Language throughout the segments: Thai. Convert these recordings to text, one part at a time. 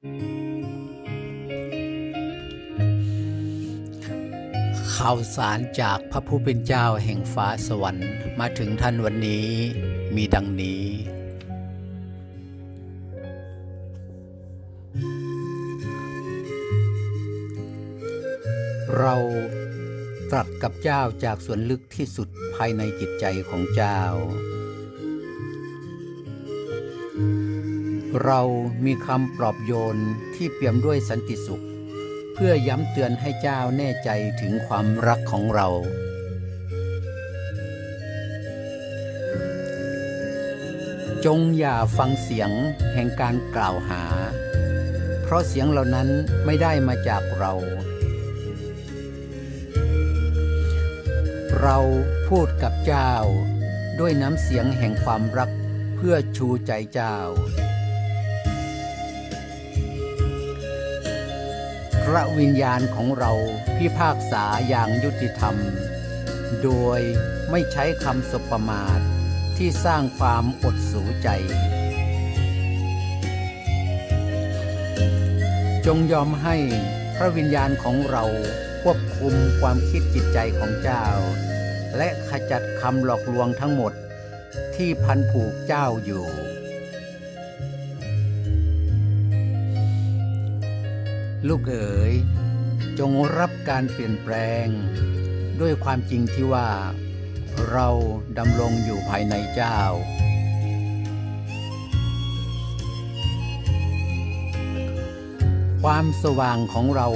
ข่าวสารจากพระผู้เป็นเจ้าแห่งฟ้าสวรรค์มาถึงท่านวันนี้มีดังนี้ เราตรัสกับเจ้าจากส่วนลึกที่สุดภายในจิตใจของเจ้า เรามีคำปลอบโยนที่เปี่ยมด้วยสันติสุข เพื่อย้ำเตือนให้เจ้าแน่ใจถึงความรักของเรา จงอย่าฟังเสียงแห่งการกล่าวหา เพราะเสียงเหล่านั้นไม่ได้มาจากเรา เราพูดกับเจ้าด้วยน้ำเสียงแห่งความรักเพื่อชูใจเจ้า ระวิญญาณของเราพิพากษาอย่างยุติธรรม โดยไม่ใช้คำสบประมาทที่สร้างความอดสูใจ จงยอมให้พระวิญญาณของเราควบคุมความคิดจิตใจของเจ้า และขจัดคำหลอกลวงทั้งหมดที่พันผูกเจ้าอยู่ ลูกเอ๋ย จงรับการเปลี่ยนแปลง ด้วยความจริงที่ว่า เราดำรงอยู่ภายในเจ้า ความสว่างของเรา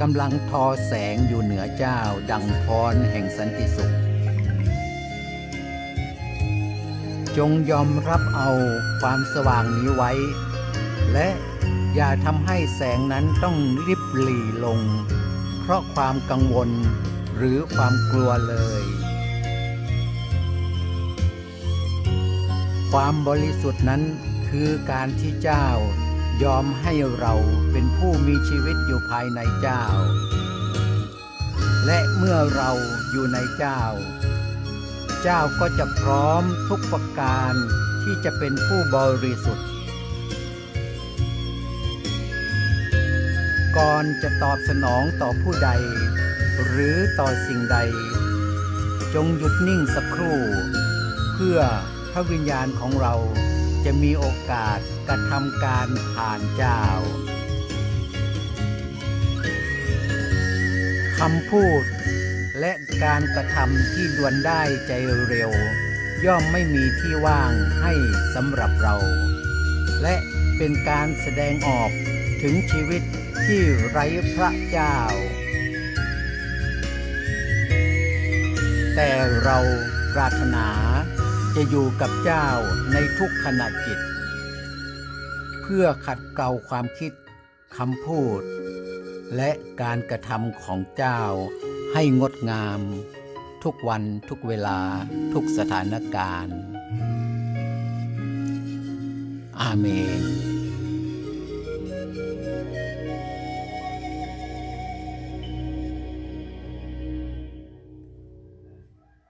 กำลังทอแสงอยู่เหนือเจ้า ดังพรแห่งสันติสุข จงยอมรับเอาความสว่างนี้ไว้ และ อย่าทำให้แสงนั้นต้องริบหลีลง เพราะความกังวลหรือความกลัวเลย ความบริสุทธิ์นั้นคือการที่เจ้ายอมให้เราเป็นผู้มีชีวิตอยู่ภายในเจ้า และเมื่อเราอยู่ในเจ้า เจ้าก็จะพร้อมทุกประการที่จะเป็นผู้บริสุทธิ์ ก่อนจะตอบสนองต่อผู้ใด หรือต่อสิ่งใด จงหยุดนิ่งสักครู่ เพื่อพระวิญญาณของเราจะมีโอกาสกระทำการผ่านเจ้าคำพูดและการกระทำที่ด่วนได้ใจเร็ว ย่อมไม่มีที่ว่างให้สำหรับเรา และเป็นการแสดงออกถึงชีวิตที่ไร้พระเจ้า แต่เราปรารถนาจะอยู่กับเจ้าในทุกขณะจิต เพื่อขัดเกลาความคิดคำพูด และการกระทำของเจ้าให้งดงาม ทุกวันทุกเวลาทุกสถานการณ์ อาเมน